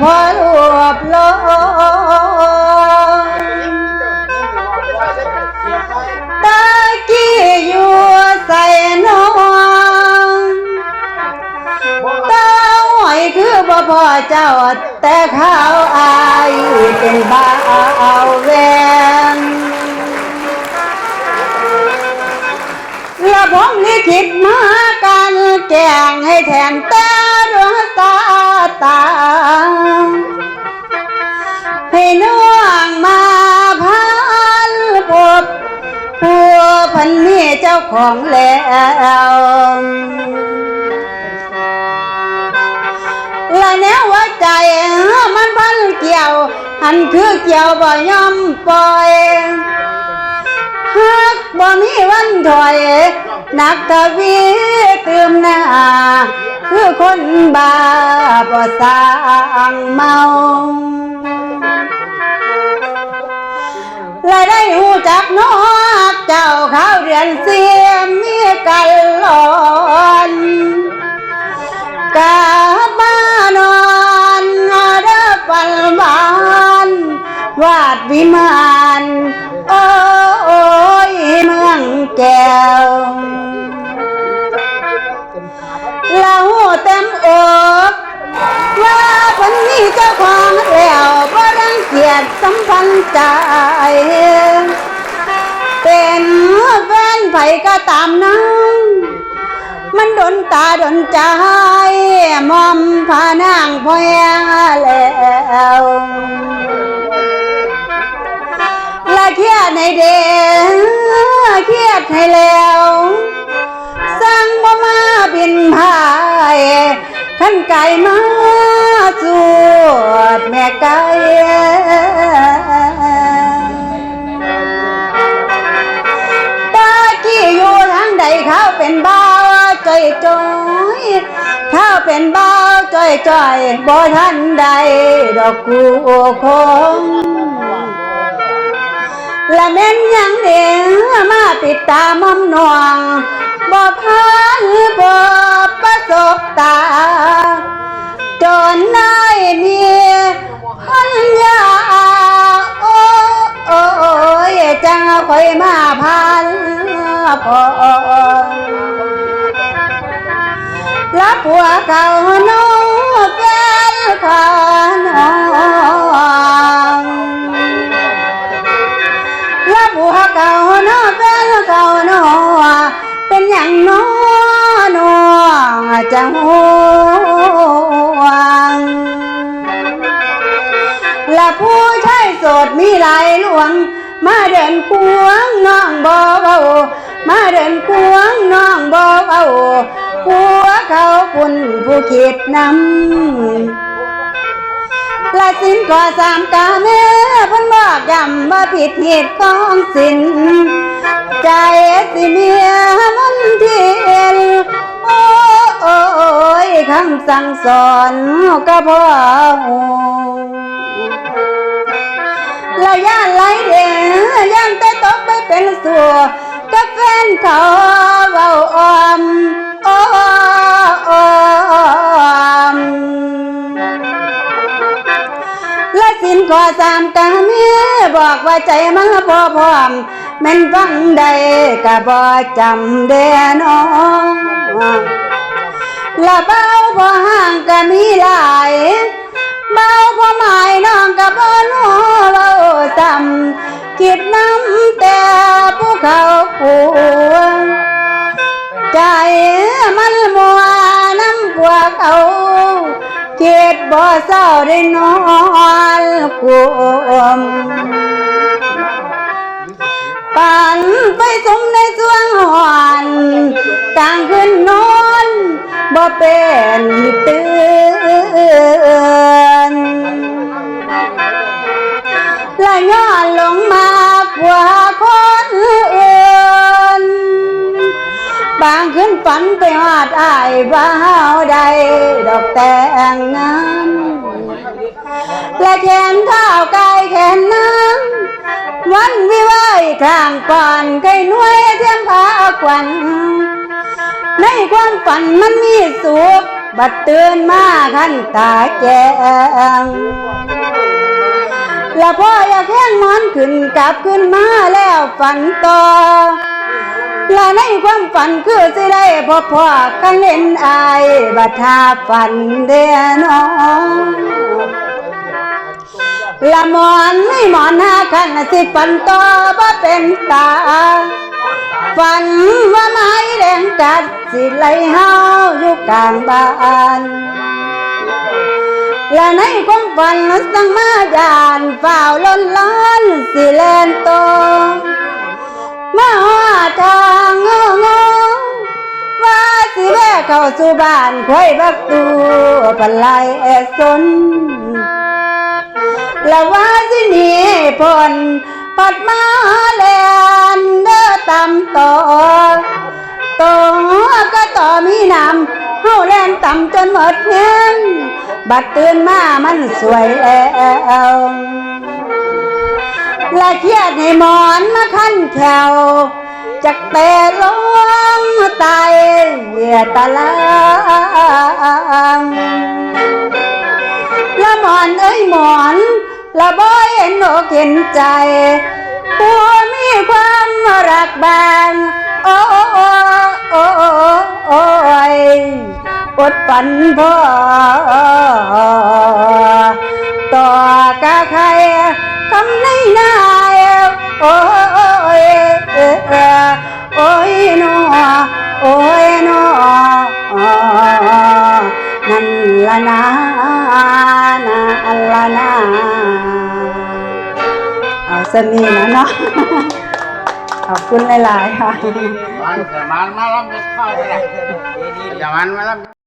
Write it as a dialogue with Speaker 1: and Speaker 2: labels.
Speaker 1: พอรวบลงตะกี้อยู่ใส่นองเต้าหอยคือบ่พอเจ้า แต่เขาอายเป็นบ่าวแวนและผมลิขิตมากันแกล้งให้แทนตาดวงตา ให้น้องมาพันพบผัวพันมีเจ้าของแล้วและแนวว่าใจมันพันเกี่ยว หันคือเกี่ยวบ่ยอมปล่อยฮักบ่มีวันถอย นักทวีเติมหน้า คือคนบาบ่สร้างเมาและได้หูจักนอกเจ้าข้าวเดือนเสียมมีกันหลอนกาบมานอนเด้อปันหวานวาดวิมาน โอ้ยเมืองแก้ว อกว่าคนนี้เจ้าของแล้วบ่รังเกียจสัมพันธ์ใจ เป็นแฟนไผก็ตามนั้นมันดนตาดนใจมอมพานางพอยแล้วละเครียดในเดเครียดให้แล้ว ไก่มาสวดแม่ไก่ตากี้อยู่ทางใดเขาเป็นบ้าวจอยจอยเขาเป็นเบาวจอยจอยบ่ทันใดดอกกูคงละแม่นยังเดียมาปิดตามอมนวงบ่พ รับหัวเก่าน้องเป็นขานา มาเดินควงน้องบ่เบาผัวเขาคุณผู้คิดนำและสินก็สามกาแม่เพิ่นบอกยำว่าผิดเหตุของสิน ใจสิเมียมันเทียนโอ้โอ้โอ้ยคำสั่งสอนก็พอและย่านไหลเดีย่านแต่ตกไปเป็นสัว กับแฟนเขาเว้าออมออมและสินขอสามกาเมียบอกว่าใจมาพอพร้อมแม่นฟังใดก็บ่จำเด้น้องละเบ้าพอห่างก็มีหลายเบ้าพอหมายน จ็บบ่เศร้าได้นอนกลมปันไปสมในสวงหอนกลางคืนนอนบ่เป็นตื่น ฝันไปหอดอายว่าเฮาได้ดอกแต่งงานและแขนเท้ากายแขนน้ำวันวิวายข้างก่อนไก่น้วยเทียมพาควันในความฝันมันมีสุขบัดตื่นมาขันตาแจงแล้วพ่ออยากแข้งหมอนขึ้นกลับขึ้นมาแล้วฝันต่อ และในความฝันคือสิได้พบพ่อกันเล่นอายบัดทาฝันเดียน้องละมอนไม่หมอนหากันสิฝันต่อบ่เป็นตา ฝันว่าไม้แดงกัดสิไหลเฮาอยู่กลางบ้านและในความฝันสังมายานฝ่าวล้นล้านสิแลนโต มาหาทางงงว่าสิแว่เข้าสู่บ้านคอยบักตูปลายแอสนแล้วว่าสิหนีพ้นปัดมาแลนเด้อตำต่อต่อก็ต่อมีน้ำเฮาแลนต่ำจนหมดเงินบัดตื่นมามันสวยแล้ว ละเครียดให้หมอนมาขั้นแขวจากแต่ลงตายเหยียตะลางละหมอนเอ้ยหมอนละบ่เห็นอกเห็นใจผู้มีความรักบางโอ้โอ้โอ้โอ้ยอดฝันพ่อต่อกะใคร สนีนะเนาะขอบคุณหลาย ๆ ค่ะ
Speaker 2: มันแต่มันมารับผิดชอบไม่ได้อย่ามันมารับ